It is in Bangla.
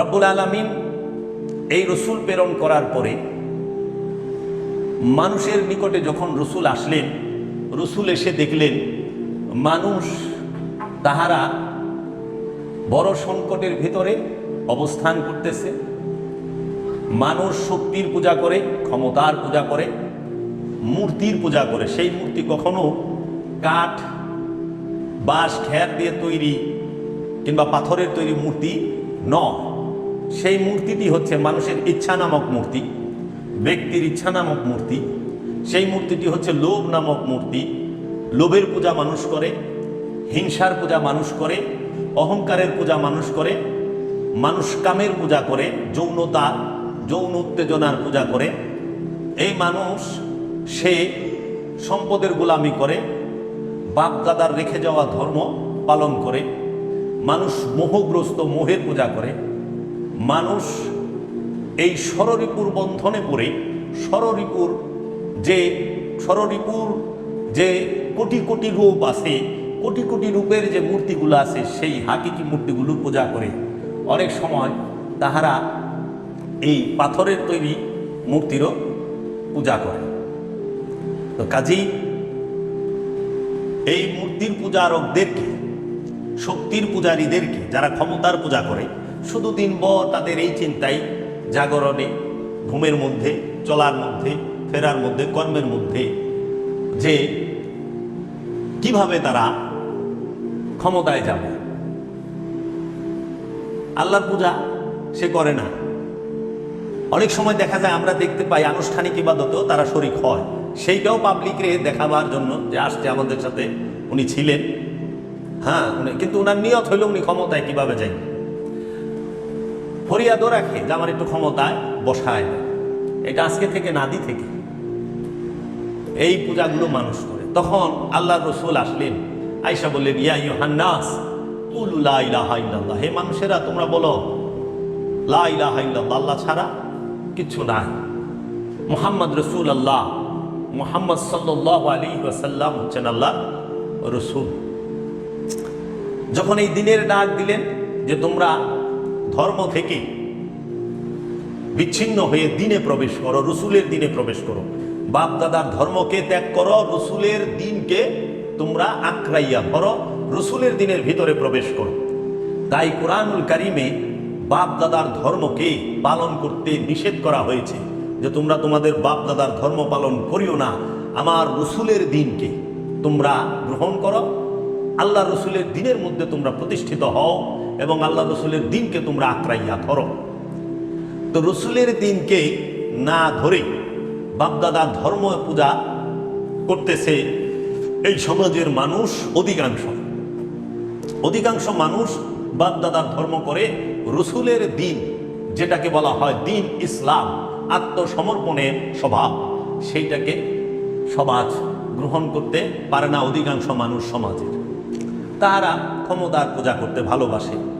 রব্বুল আলমিন এই রসুল প্রেরণ করার পরে মানুষের নিকটে যখন রসুল আসলেন, রসুল এসে দেখলেন, মানুষ তাহারা বড় সংকটের ভিতরে অবস্থান করতেছে। মানুষ শক্তির পূজা করে, ক্ষমতার পূজা করে, মূর্তির পূজা করে। সেই মূর্তি কখনো কাঠ, বাঁশ খ্যার দিয়ে তৈরি কিংবা পাথরের তৈরি মূর্তি নয়। সেই মূর্তিটি হচ্ছে মানুষের ইচ্ছা নামক মূর্তি, ব্যক্তির ইচ্ছা নামক মূর্তি। সেই মূর্তিটি হচ্ছে লোভ নামক মূর্তি। লোভের পূজা মানুষ করে, হিংসার পূজা মানুষ করে, অহংকারের পূজা মানুষ করে, মানুষ কামের পূজা করে, যৌনতা, যৌন উত্তেজনার পূজা করে। এই মানুষ, সে সম্পদের গোলামি করে বাপ দাদার রেখে যাওয়া ধর্ম পালন করে, মানুষ মোহগ্রস্ত মোহের পূজা করে। মানুষ এই ষড়রিপুর বন্ধনে পড়ে ষড়রিপুর যে ষড়রিপুর যে কোটি কোটি রূপ আছে, কোটি কোটি রূপের যে মূর্তিগুলো আছে, সেই হাকিকি মূর্তিগুলো পূজা করে। অনেক সময় তাহারা এই পাথরের তৈরি মূর্তিরও পূজা করে। তো কাজেই এই মূর্তির পূজারকদেরকে, শক্তির পূজারীদেরকে, যারা ক্ষমতার পূজা করে শুধু দিনভর তাদের এই চিন্তাই জাগরণে, ঘুমের মধ্যে, চলার মধ্যে, ফেরার মধ্যে, কর্মের মধ্যে, যে কীভাবে তারা ক্ষমতায় যাবে। আল্লাহর পূজা সে করে না। অনেক সময় দেখা যায় আমরা দেখতে পাই আনুষ্ঠানিক ইবাদতেও তারা শরিক হয়। সেইটাও পাবলিকরে দেখাবার জন্য যে আসছে আমাদের সাথে উনি ছিলেন। হ্যাঁ কিন্তু ওনার নিয়ত হইল উনি ক্ষমতায় কীভাবে যাই ফরিয়াদও রাখে, যে আমার একটু ক্ষমতায় বসায় দেয়। এটা আজকে থেকে নাদি থেকে। এই পূজাগুলো মানুষ করে। তখন আল্লাহ রসুল আসলেন আয়সা বললেন, ইয়া ইউহান্নাস কুলু লা ইলাহা ইল্লাল্লাহ। হে মানুষেরা, তোমরা বলো, লা ইলাহা ইল্লাল্লাহ, আল্লাহ ছাড়া কিছু নাই। মুহাম্মদ রসুল আল্লাহ মুহাম্মদ সাল্লাহ আলী ওয়াসাল্লাম হচ্ছেন আল্লাহ রসুল। যখন এই দিনের ডাক দিলেন যে তোমরা ধর্ম থেকে বিচ্ছিন্ন হয়ে দিনে প্রবেশ করো, রসুলের দিনে প্রবেশ করো। বাপ দাদার ধর্মকে ত্যাগ করো, রসুলের দিনকে তোমরা আক্রাইয়া ধরো, রসুলের দিনের ভিতরে প্রবেশ করো। তাই কোরআনুল কারিমে বাপ দাদার ধর্মকে পালন করতে নিষেধ করা হয়েছে যে তোমরা তোমাদের বাপ দাদার ধর্ম পালন করিও না। আমার রসুলের দিনকে তোমরা গ্রহণ করো, আল্লাহ রসুলের দিনের মধ্যে তোমরা প্রতিষ্ঠিত হও। এবং আল্লাহ রসুলের দিনকে তোমরা আক্রাইয়া ধরো। তো রসুলের দিনকে না ধরে বাপদাদার ধর্ম পূজা করতেছে এই সমাজের মানুষ অধিকাংশ। অধিকাংশ মানুষ বাপদাদার ধর্ম করে রসুলের দিন, যেটাকে বলা হয় দিন ইসলাম, আত্মসমর্পণের স্বভাব সেইটাকে সমাজ গ্রহণ করতে পারে না অধিকাংশ মানুষ সমাজের। তারা ক্ষমতার পূজা করতে ভালোবাসে।